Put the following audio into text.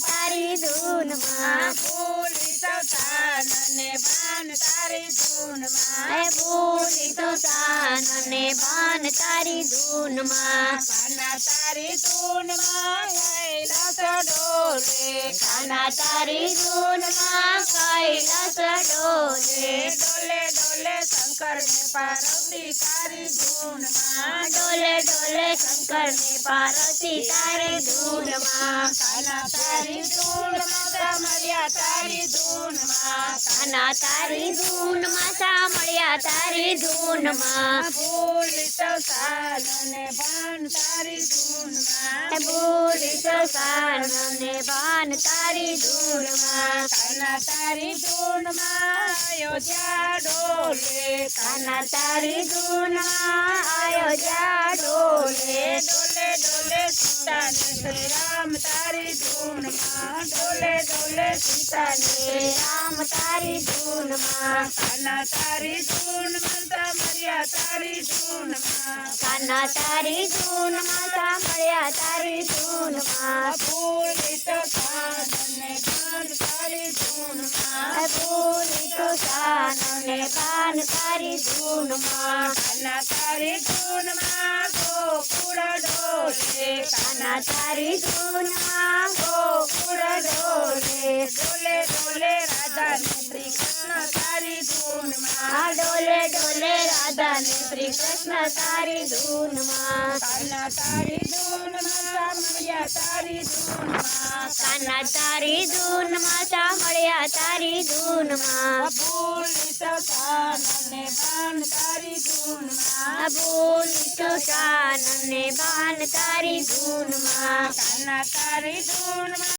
તારી ધૂનમાં. ભૂલી સૌતાન ને ભાન તારી ધૂનમાં. ભૂલી તો તાન ને ભાન તારી ધૂનમાં. કાના તારી ધૂનમાં કૈલાસ ડોલે. કાના તારી ધૂનમાં ડોલે શંકર ને પાર્વતી તારી ધૂનમાં ડોલે ડોલે શંકર ને પાર્વતી તારી ધૂનમાં કાના તારી ધૂનમાં સામરિયા તારી ધૂનમાં કાના તારી ધૂનમાં સાંભળ્યા તારી ધૂનમાં ભૂલી સૌતાન ને ભાન તારી ધૂનમાં એ ભૂલી તો કાન ને ભાન તારી ધૂનમાં કાના તારી ધૂનમાં અયોધ્યા ડોલે કાના તારી ધૂનમાં આયો જા ડોલે ડોલે ડોલે સીતા ને શ્રી રામ તારી ધૂનમાં ડોલે ડોલે સીતા ને શ્રી તારી ધૂનમાં કાના તારી ધૂનમાં સામરિયા તારી ધૂનમાં કાના તારી ધૂનમાં સાંભળ્યા તારી ધૂનમાં ભૂલી તો કાન ને ભાન તારી ધૂનમાં. ભૂલી તો કાન ને ભાન તારી ધૂનમાં કાના તારી ધૂનમાં ગોકુળ ડોલે. કાના તારી ધૂનમાં ગોકુળ ડોલે. ડોલે ડોલે રાધા શ્રી કૃષ્ણ તારી ધૂનમાં કાના તારી ધૂનમાં સામરિયા તારી ધૂનમાં કાના તારી ધૂનમાં સાંભળ્યા તારી ધૂનમાં ભૂલી તો બાન તારી ધૂનમાં ભૂલી તો શાન ને ભાન તારી ધૂનમાં કાના તારી ધૂનમાં